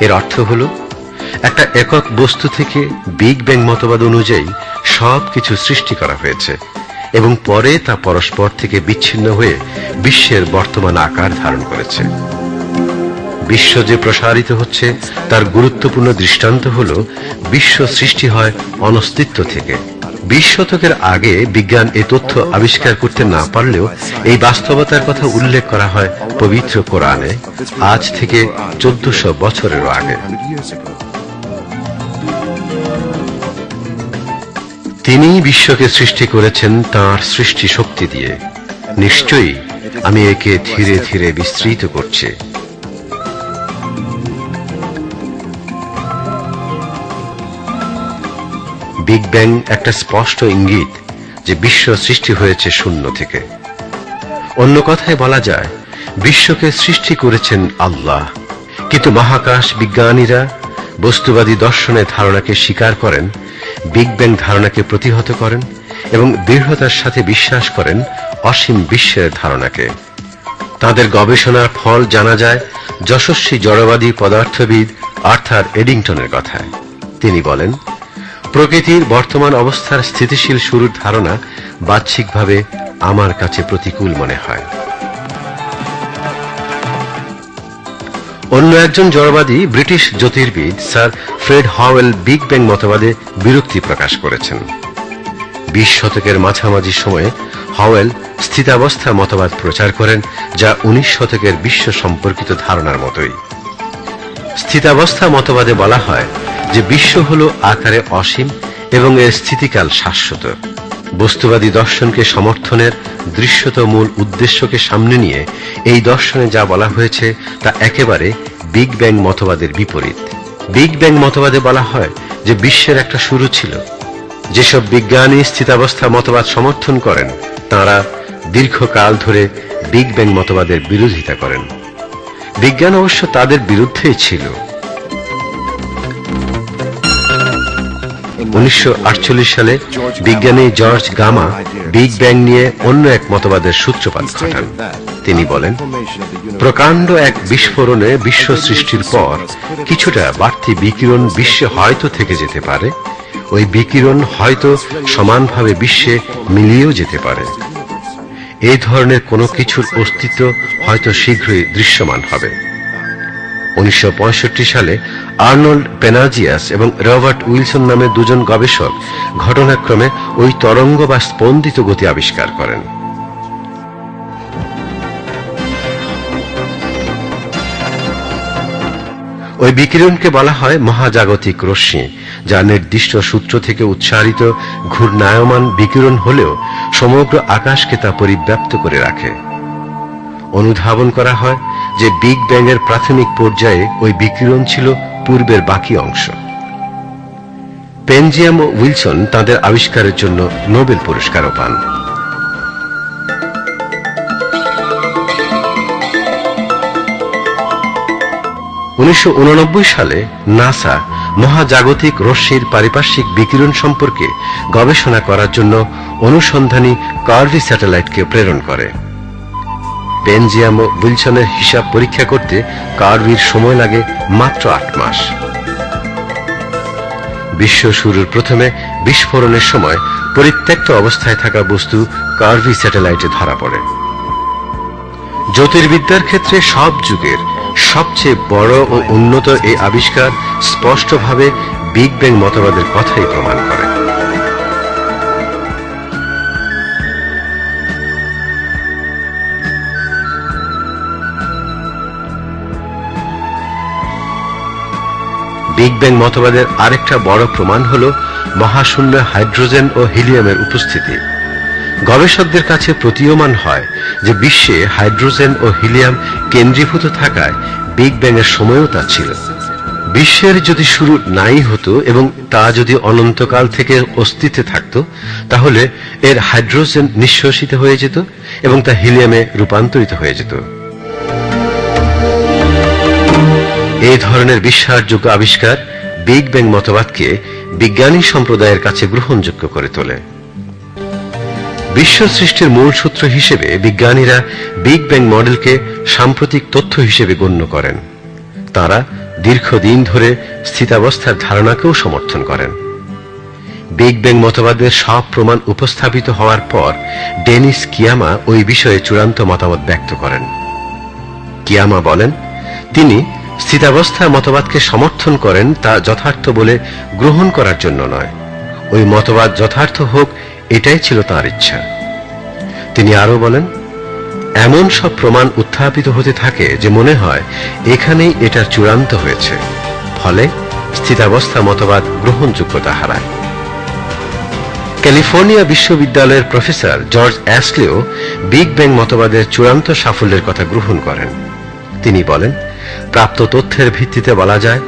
এর অর্থ হল, একটা একক বস্তু থেকে বিগ ব্যাং মতবাদ অনুযায়ী সব কিছু সৃষ্টি করা হয়েছে এবং পরে তা পরস্পর থেকে বিচ্ছিন্ন হয়ে বিশ্বের বর্তমান আকার ধারণ করেছে। বিশ্ব যে প্রসারিত হচ্ছে, তার গুরুত্বপূর্ণ দৃষ্টান্ত হল, বিশ্ব সৃষ্টি হয় অনস্তিত্ব থেকে। বিশ শতকের আগে বিজ্ঞান এ তথ্য আবিষ্কার করতে না পারলেও এই বাস্তবতার কথা উল্লেখ করা হয় পবিত্র কোরআনে, আজ থেকে চোদ্দশো বছরেরও আগে। তিনি বিশ্বকে সৃষ্টি করেছেন তার সৃষ্টি শক্তি দিয়ে। নিশ্চয়ই আমি একে ধীরে ধীরে বিস্তৃত করছি। বিগ ব্যাং একটা স্পষ্ট ইঙ্গিত যে বিশ্ব সৃষ্টি হয়েছে শূন্য থেকে। অন্য কথায় বলা যায়, বিশ্বকে সৃষ্টি করেছেন আল্লাহ। কিন্তু মহাকাশ বিজ্ঞানীরা বস্তুবাদী দর্শনের ধারণাকে স্বীকার করেন, বিগ ব্যাং ধারণাকে প্রতিহত করেন এবং দৃঢ়তার সাথে বিশ্বাস করেন অসীম বিশ্বের ধারণাকে। তাদের গবেষণার ফল জানা যায় যশস্বী জড়বাদী পদার্থবিদ আর্থার এডিংটনের কথায়। তিনি বলেন প্রকৃতির বর্তমান অবস্থার স্থিতিশীল শুরুর ধারণা বাহ্যিকভাবে আমার কাছে প্রতিকূল মনে হয়। অন্য একজন জড়বাদী British জ্যোতির্বিদ sir Fred Hoyle big bang মতবাদে বিরক্তি প্রকাশ করেছেন। বিশ শতকের মাঝামাঝি সময়ে হাওয়েল স্থিতাবস্থা মতবাদ প্রচার করেন, যা উনিশ শতকের বিশ্ব সম্পর্কিত ধারণার মতোই। স্থিতাবস্থা মতবাদে বলা হয় যে বিশ্ব হল আকারে অসীম এবং এর স্থিতিকাল শাশ্বত। বস্তুবাদী দর্শনকে সমর্থনের দৃশ্যত মূল উদ্দেশ্যকে সামনে নিয়ে এই দর্শনে যা বলা হয়েছে তা একেবারে বিগ ব্যাং মতবাদের বিপরীত। বিগ ব্যাং মতবাদে বলা হয় যে বিশ্বের একটা শুরু ছিল। যেসব বিজ্ঞানী স্থিতাবস্থা মতবাদ সমর্থন করেন, তারা দীর্ঘকাল ধরে বিগ ব্যাং মতবাদের বিরোধিতা করেন। বিজ্ঞান অবশ্য তাদের বিরুদ্ধেই ছিল। উনিশশো সালে বিজ্ঞানী জর্জ গামা বিগ ব্যাং নিয়ে অন্য এক মতবাদের সূত্রপাত ঘটান। তিনি বলেন, প্রকাণ্ড এক বিস্ফোরণে বিশ্ব সৃষ্টির পর কিছুটা বাড়তি বিকিরণ বিশ্বে হয়তো থেকে যেতে পারে। ওই বিকিরণ হয়তো সমানভাবে বিশ্বে মিলিয়েও যেতে পারে। এই ধরনের কোনো কিছুর অস্তিত্ব হয়তো শীঘ্রই দৃশ্যমান হবে। উনিশশো পঁয়ষট্টি সালে আর্নল্ড পেনাজিয়াস এবং রবার্ট উইলসন নামে দুজন গবেষক ঘটনাক্রমে ওই তরঙ্গ বা স্পন্দিত গতি আবিষ্কার করেন। ওই বিকিরণকে বলা হয় মহাজাগতিক রশ্মি, যা নির্দিষ্ট সূত্র থেকে উচ্চারিত ঘূর্ণায়মান বিকিরণ হলেও সমগ্র আকাশকে তা পরিব্যাপ্ত করে রাখে। অনুধাবন করা হয় যে বিগ ব্যাং এর প্রাথমিক পর্যায়ে ওই বিকিরণ ছিল পূর্বের বাকি অংশ। পেনজিয়াম ও উইলসন তাদের আবিষ্কারের জন্য নোবেল পুরস্কারও পান। উনিশশো সালে নাসা মহাজাগতিক রশ্মির পারিপার্শ্বিক বিকিরণ সম্পর্কে গবেষণা করার জন্য অনুসন্ধানী কার্ভি স্যাটেলাইটকে প্রেরণ করে। পেনজিয়াম ও উইলসনের হিসাব পরীক্ষা করতে কার্ভির সময় লাগে মাত্র আট মাস। বিশ্ব শুরুর প্রথমে বিস্ফোরণের সময় পরিত্যক্ত অবস্থায় থাকা বস্তু কার্ভি স্যাটেলাইটে ধরা পড়ে। জ্যোতির্বিদ্যার ক্ষেত্রে সব যুগের সবচেয়ে বড় ও উন্নত এই আবিষ্কার স্পষ্টভাবে বিগ ব্যাং মতবাদের কথাই প্রমাণ করে। বিগ ব্যাং মতবাদের আরেকটা বড় প্রমাণ হল মহাশূন্য হাইড্রোজেন ও হিলিয়ামের উপস্থিতি। গবেষকদের কাছে প্রতীয়মান হয় যে বিশ্বে হাইড্রোজেন ও হিলিয়াম কেন্দ্রীভূত থাকায় বিগ ব্যাং এর সময়ও তা ছিল। বিশ্বের যদি শুরু নাই হতো এবং তা যদি অনন্তকাল থেকে অস্তিত্বে থাকত, তাহলে এর হাইড্রোজেন নিঃশ্বসিত হয়ে যেত এবং তা হিলিয়ামে রূপান্তরিত হয়ে যেত। এই ধরনের বিশ্বাসযোগ্য আবিষ্কার বিগ ব্যাং মতবাদকে বিজ্ঞানী সম্প্রদায়ের কাছে গ্রহণযোগ্য করে তোলে। বিশ্ব সৃষ্টির মূল সূত্র হিসেবে বিজ্ঞানীরা বিগ ব্যাং মডেলকে সাম্প্রতিক তথ্য হিসেবে গণ্য করেন। তারা দীর্ঘদিন ধরে স্থিতাবস্থার ধারণাকেও সমর্থন করেন। বিগ ব্যাং মতবাদের সব প্রমাণ উপস্থাপিত হওয়ার পর ডেনিস কিয়ামা ওই বিষয়ে চূড়ান্ত মতামত ব্যক্ত করেন। কিয়ামা বলেন, তিনি স্থিতাবস্থা মতবাদকে সমর্থন করেন তা যথার্থ বলে গ্রহণ করার জন্য নয়। ওই মতবাদ যথার্থ হোক, এটাই ছিল তার ইচ্ছা। তিনি আরও বলেন, এমন সব প্রমাণ উত্থাপিত হতে থাকে যে মনে হয় এখানেই এটার চূড়ান্ত হয়েছে। ফলে স্থিতাবস্থা মতবাদ গ্রহণযোগ্যতা হারায়। ক্যালিফোর্নিয়া বিশ্ববিদ্যালয়ের প্রফেসর জর্জ অ্যাসলেও বিগ ব্যাং মতবাদের চূড়ান্ত সাফল্যের কথা গ্রহণ করেন। তিনি বলেন প্রাপ্ত তথ্যের ভিত্তিতে বলা যায়,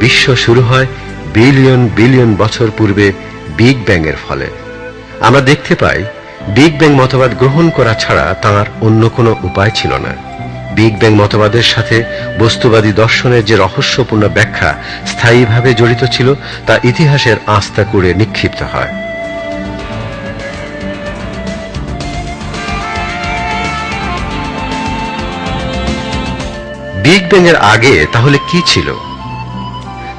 বিশ্ব শুরু হয় বিলিয়ন বিলিয়ন বছর পূর্বে বিগ ব্যাং এর ফলে। আমরা দেখতে পাই, বিগ ব্যাং মতবাদ গ্রহণ করা ছাড়া তাঁর অন্য কোনো উপায় ছিল না। বিগ ব্যাং মতবাদের সাথে বস্তুবাদী দর্শনের যে রহস্যপূর্ণ ব্যাখ্যা স্থায়ীভাবে জড়িত ছিল, তা ইতিহাসের আস্থা করে নিক্ষিপ্ত হয়। বিগ ব্যাং এর আগে তাহলে কি ছিল?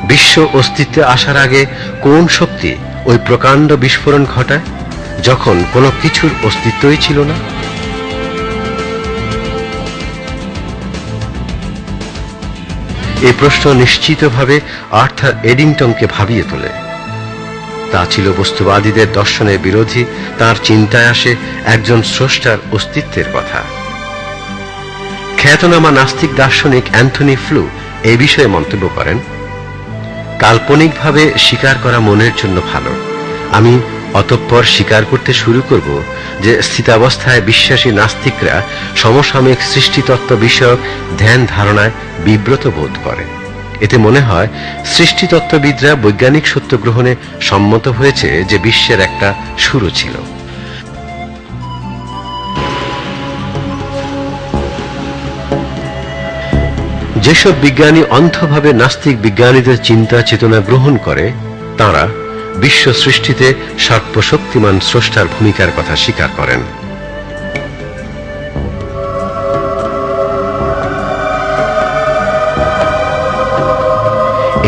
বিশ্ব অস্তিত্বে আসার আগে কোন শক্তি ওই প্রকাণ্ড বিস্ফোরণ ঘটায়, যখন কোনো কিছুর অস্তিত্বই ছিল না? এই প্রশ্ন নিশ্চিতভাবে আর্থার এডিংটনকে ভাবিয়ে তোলে। তা ছিল বস্তুবাদীদের দর্শনের বিরোধী, তার চিন্তায় আসে একজন স্রষ্টার অস্তিত্বের কথা। খ্যাতনামা নাস্তিক দার্শনিক অ্যান্থনি ফ্লু এই বিষয়ে মন্তব্য করেন, কাল্পনিকভাবে স্বীকার করা মনের জন্য ভালো। আমি অতঃপর স্বীকার করতে শুরু করব যে স্থিতাবস্থায় বিশ্বাসী নাস্তিকরা সমসাময়িক সৃষ্টিতত্ত্ব বিষয়ক ধ্যান ধারণায় বিব্রত বোধ করে। এতে মনে হয়, সৃষ্টিতত্ত্ববিদরা বৈজ্ঞানিক সত্য গ্রহণে সম্মত হয়েছে যে বিশ্বের একটা শুরু ছিল। যেসব বিজ্ঞানী অন্ধভাবে নাস্তিক বিজ্ঞানীদের চিন্তা চেতনা গ্রহণ করে, তারা বিশ্ব সৃষ্টিতে সর্বশক্তিমান স্রষ্টার ভূমিকার কথা স্বীকার করেন।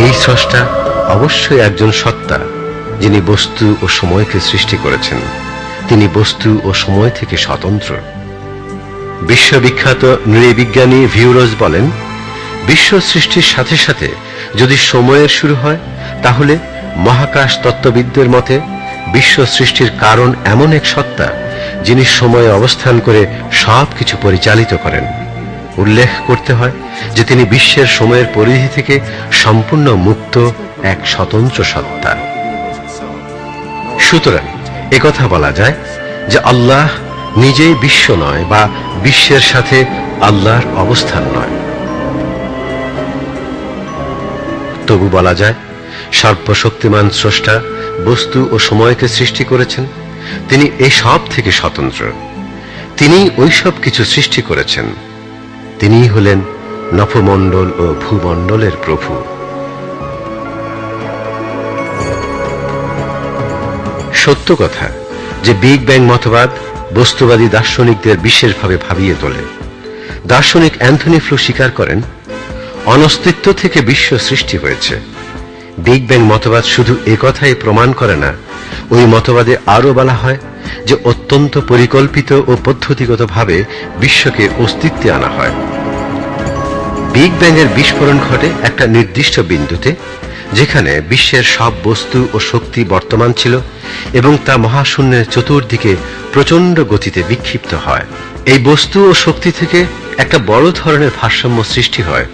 এই স্রষ্টা অবশ্যই একজন সত্তা, যিনি বস্তু ও সময়কে সৃষ্টি করেছেন। তিনি বস্তু ও সময় থেকে স্বতন্ত্র। বিশ্ববিখ্যাত নৃবিজ্ঞানী ভিউরোজ বলেন বিশ্ব সৃষ্টির সাথে সাথে যদি সময়ের শুরু হয়, তাহলে মহাকাশ তত্ত্ববিদদের মতে বিশ্ব সৃষ্টির কারণ এমন এক সত্তা যিনি সময়ে অবস্থান করে সব কিছু পরিচালিত করেন। উল্লেখ করতে হয় যে তিনি বিশ্বের সময়ের পরিধি থেকে সম্পূর্ণ মুক্ত এক স্বতন্ত্র সত্তা। সুতরাং একথা বলা যায় যে আল্লাহ নিজেই বিশ্ব নয় বা বিশ্বের সাথে আল্লাহর অবস্থান নয়। তবু বলা যায়, সর্বশক্তিমান স্রষ্টা বস্তু ও সময়কে সৃষ্টি করেছেন। তিনি এই সব থেকে স্বতন্ত্র। তিনি ওইসব কিছু সৃষ্টি করেছেন। তিনিই হলেন নভমণ্ডল ও ভূমণ্ডলের প্রভু। সত্য কথা, যে বিগ ব্যাং মতবাদ বস্তুবাদী দার্শনিকদের বিশেষভাবে ভাবিয়ে তোলে। দার্শনিক অ্যান্থনি ফ্লু স্বীকার করেন অনস্তিত্ব থেকে বিশ্ব সৃষ্টি হয়েছে। বিগ ব্যাং মতবাদ শুধু একথাই প্রমাণ করে না, ওই মতবাদে আরও বলা হয় যে অত্যন্ত পরিকল্পিত ও পদ্ধতিগতভাবে বিশ্বকে অস্তিত্বে আনা হয়। বিগ ব্যাং এর বিস্ফোরণ ঘটে একটা নির্দিষ্ট বিন্দুতে, যেখানে বিশ্বের সব বস্তু ও শক্তি বর্তমান ছিল এবং তা মহাশূন্যের চতুর্দিকে প্রচণ্ড গতিতে বিক্ষিপ্ত হয়। এই বস্তু ও শক্তি থেকে একটা বড় ধরনের ভারসাম্য সৃষ্টি হয়।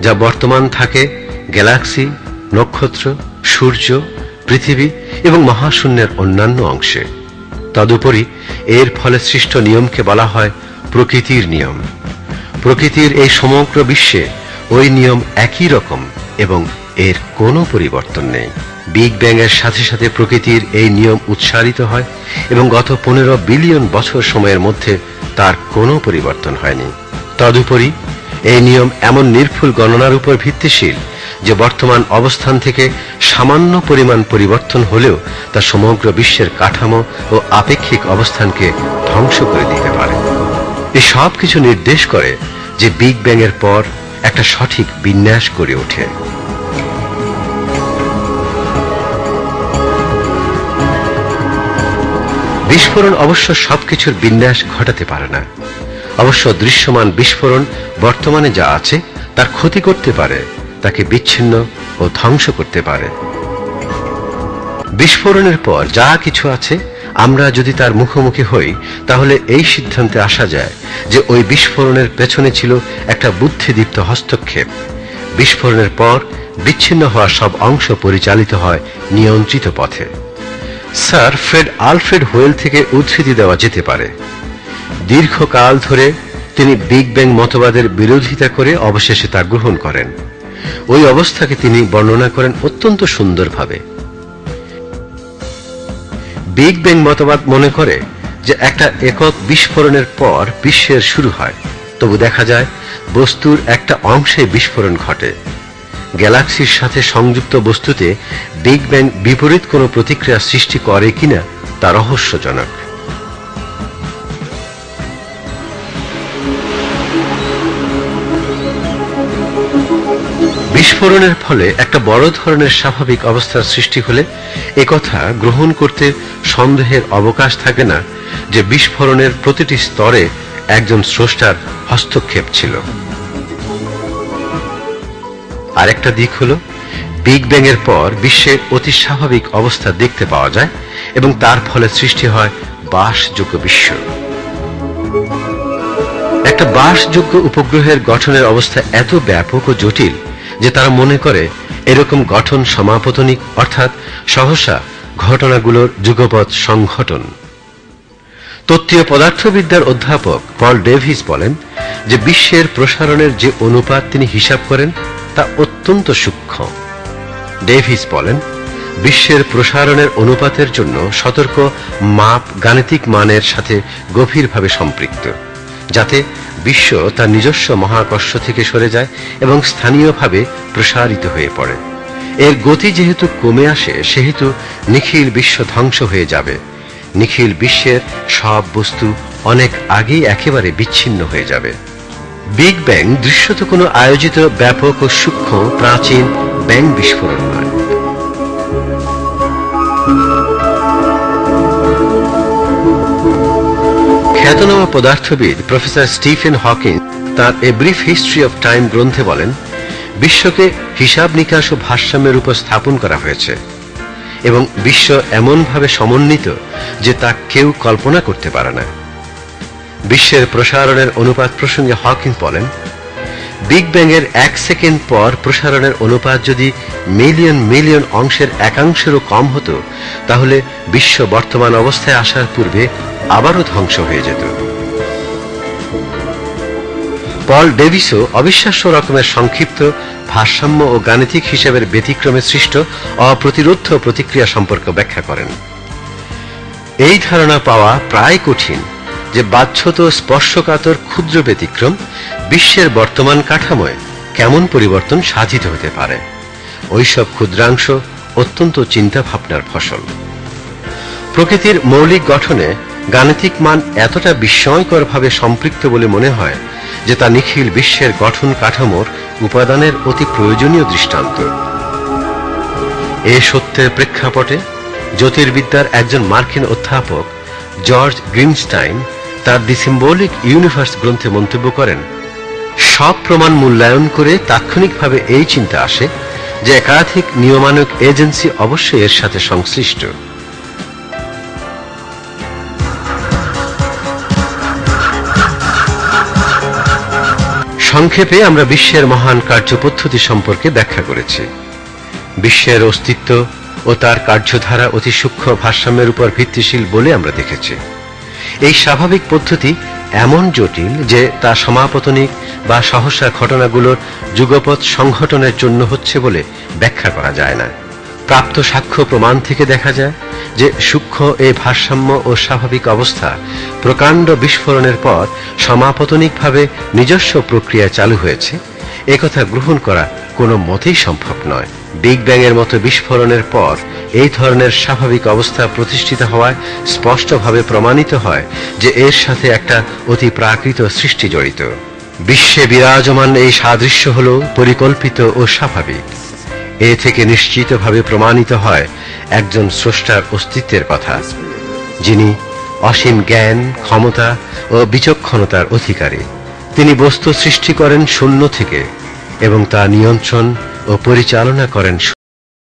যা বর্তমান থাকে গ্যালাক্সি, নক্ষত্র, সূর্য, পৃথিবী এবং মহাশূন্যের অন্যান্য অংশে। তদুপরি এর ফলে সৃষ্ট নিয়মকে বলা হয় প্রকৃতির নিয়ম। প্রকৃতির এই সমগ্র বিশ্বে ওই নিয়ম একই রকম এবং এর কোনো পরিবর্তন নেই। বিগ ব্যাং এর সাথে সাথে প্রকৃতির এই নিয়ম উৎসারিত হয় এবং গত পনেরো বিলিয়ন বছর সময়ের মধ্যে তার কোনো পরিবর্তন হয়নি। তদুপরি এই নিয়ম এমন নির্ভুল গণনার উপর ভিত্তিশীল যে বর্তমান অবস্থান থেকে সামান্য পরিমাণ পরিবর্তন হলেও তা সমগ্র বিশ্বের কাঠামো ও আপেক্ষিক অবস্থানকে ধ্বংস করে দিতে পারে। এ সব কিছু নির্দেশ করে যে বিগ ব্যাং এর পর একটা সঠিক বিন্যাস করে ওঠে। বিস্ফোরণ অবশ্য সবকিছুর বিন্যাস ঘটাতে পারে না। অবশ্য দৃশ্যমান বিস্ফোরণ বর্তমানে যা আছে, তার ক্ষতি করতে পারে, তাকে বিচ্ছিন্ন ও ধ্বংস করতে পারে। বিস্ফোরণের পর যা কিছু আছে, আমরা যদি তার মুখোমুখি হই, তাহলে এই সিদ্ধান্তে আসা যায় যে ওই বিস্ফোরণের পেছনে ছিল একটা বুদ্ধিদীপ্ত হস্তক্ষেপ। বিস্ফোরণের পর বিচ্ছিন্ন হওয়া সব অংশ পরিচালিত হয় নিয়ন্ত্রিত পথে। স্যার ফ্রেড আলফ্রেড হোয়েল থেকে উদ্ধৃতি দেওয়া যেতে পারে। দীর্ঘকাল ধরে তিনি বিগ ব্যাং মতবাদের বিরোধিতা করে অবশেষে তা গ্রহণ করেন। ওই অবস্থাকে তিনি বর্ণনা করেন অত্যন্ত সুন্দরভাবে। বিগ ব্যাং মতবাদ মনে করে যে একটা একক বিস্ফোরণের পর বিশ্বের শুরু হয়। তবু দেখা যায়, বস্তুর একটা অংশে বিস্ফোরণ ঘটে। গ্যালাক্সির সাথে সংযুক্ত বস্তুতে বিগ ব্যাং বিপরীত কোনো প্রতিক্রিয়া সৃষ্টি করে কিনা তা রহস্যজনক। বিস্ফোরণের ফলে একটা বড় ধরনের স্বাভাবিক অবস্থার সৃষ্টি হলে একথা গ্রহণ করতে সন্দেহের অবকাশ থাকে না যে বিস্ফোরণের প্রতিটি স্তরে একজন স্রষ্টার হস্তক্ষেপ ছিল। আরেকটা দিক হলো, বিগ ব্যাং এর পর বিশ্বের অতি স্বাভাবিক অবস্থা দেখতে পাওয়া যায় এবং তার ফলে সৃষ্টি হয় বাসযোগ্য বিশ্ব। একটা বাসযোগ্য উপগ্রহের গঠনের অবস্থা এত ব্যাপক ও জটিল যে তারা মনে করে এরকম গঠন সমাপতনিক, অর্থাৎ সহসা ঘটনাগুলোর যুগপৎ সংঘটন। তত্ত্বীয় পদার্থবিদ্যার অধ্যাপক পল ডেভিস বলেন যে বিশ্বের প্রসারণের যে অনুপাত তিনি হিসাব করেন তা অত্যন্ত সূক্ষ্ম। ডেভিস বলেন, বিশ্বের প্রসারণের অনুপাতের জন্য সতর্ক মাপ গাণিতিক মানের সাথে গভীরভাবে সম্পৃক্ত, যাতে বিশ্ব তার নিজস্ব মহাকর্ষ থেকে সরে যায় এবং স্থানীয়ভাবে প্রসারিত হয়ে পড়ে। এর গতি যেহেতু কমে আসে, সেহেতু নিখিল বিশ্ব ধ্বংস হয়ে যাবে। নিখিল বিশ্বের সব বস্তু অনেক আগেই একেবারে বিচ্ছিন্ন হয়ে যাবে। বিগ ব্যাং দৃশ্যত কোনো আয়োজিত ব্যাপক ও সূক্ষ্ম প্রাচীন ব্যাং বিস্ফোরণ নয়। খ্যাতনামা পদার্থবিদ প্রফেসর স্টিফেন হকিং তার A brief history of time গ্রন্থে বলেন বিশ্বকে হিসাব নিকাশ ও ভারসাম্যের উপর স্থাপন করা হয়েছে এবং বিশ্ব এমনভাবে সমন্বিত যে তা কেউ কল্পনা করতে পারে না। বিশ্বের প্রসারণের অনুপাত প্রসঙ্গে হকিং বলেন, বিগ ব্যাং এর এক সেকেন্ড পর প্রসারণের অনুপাত যদি মিলিয়ন মিলিয়ন অংশের একাংশেরও কম হতো, তাহলে বিশ্ব বর্তমান অবস্থায় আসার পূর্বে আবারও ধ্বংস হয়ে যেত। পল ডেভিসও অবিশ্বাস্য রকমের সংক্ষিপ্ত, ভারসাম্য ও গাণিতিক হিসেবের ব্যতিক্রমে সৃষ্ট অপ্রতিরোধ প্রতিক্রিয়া সম্পর্কে ব্যাখ্যা করেন। এই ধারণা পাওয়া প্রায় কঠিন যে বাহ্যত স্পর্শকাতর ক্ষুদ্র ব্যতিক্রম বিশ্বের বর্তমান কাঠামোয় কেমন পরিবর্তন সাধিত হতে পারে। ওইসব ক্ষুদ্রাংশ অত্যন্ত চিন্তা ভাবনার ফসল। প্রকৃতির মৌলিক গঠনে গাণিতিক মান এতটা বিস্ময়করভাবে সম্পৃক্ত বলে মনে হয় যে তা নিখিল বিশ্বের গঠন কাঠামোর উপাদানের অতি প্রয়োজনীয় দৃষ্টান্ত। এ সত্যের প্রেক্ষাপটে জ্যোতির্বিদ্যার একজন মার্কিন অধ্যাপক, জর্জ গ্রিনস্টাইন, তার দি সিম্বলিক ইউনিভার্স গ্রন্থে মন্তব্য করেন, সব প্রমাণ মূল্যায়ন করে তাৎক্ষণিকভাবে এই চিন্তা আসে যে একাধিক নিয়মানক এজেন্সি অবশ্যই এর সাথে সংশ্লিষ্ট। সংক্ষেপে আমরা বিশ্বের মহান কার্যপদ্ধতি সম্পর্কে ব্যাখ্যা করেছি। বিশ্বের অস্তিত্ব ও তার কার্যধারা অতি সূক্ষ্ম ভারসাম্যের উপর ভিত্তিশীল বলে আমরা দেখেছি। এই স্বাভাবিক পদ্ধতি এমন জটিল যে তা সমাপতনিক বা সহসা ঘটনাগুলোর যুগপথ সংঘটনের জন্য হচ্ছে বলে ব্যাখ্যা করা যায় না। প্রাপ্ত সাক্ষ্য প্রমাণ থেকে দেখা যায় যে সূক্ষ্ম এই ভারসাম্য ও স্বাভাবিক অবস্থা প্রকাণ্ড বিস্ফোরণের পর সমাপতনিকভাবে নিজস্ব প্রক্রিয়া চালু হয়েছে। একথা গ্রহণ করা কোনো মতেই সম্ভব নয়। বিগ ব্যাং এর মতো বিস্ফোরণের পর এই ধরনের স্বাভাবিক অবস্থা প্রতিষ্ঠিত হওয়ায় স্পষ্টভাবে প্রমাণিত হয় যে এর সাথে একটা অতি প্রাকৃত সৃষ্টি জড়িত। বিশ্বে বিরাজমান এই সাদৃশ্য হল পরিকল্পিত ও স্বাভাবিক। এ থেকে নিশ্চিতভাবে প্রমাণিত হয় একজন স্রষ্টার অস্তিত্বের কথা, যিনি অসীম জ্ঞান, ক্ষমতা ও বিচক্ষণতার অধিকারী। তিনি বস্তু সৃষ্টি করেন শূন্য থেকে এবং তা নিয়ন্ত্রণ ও পরিচালনা করেন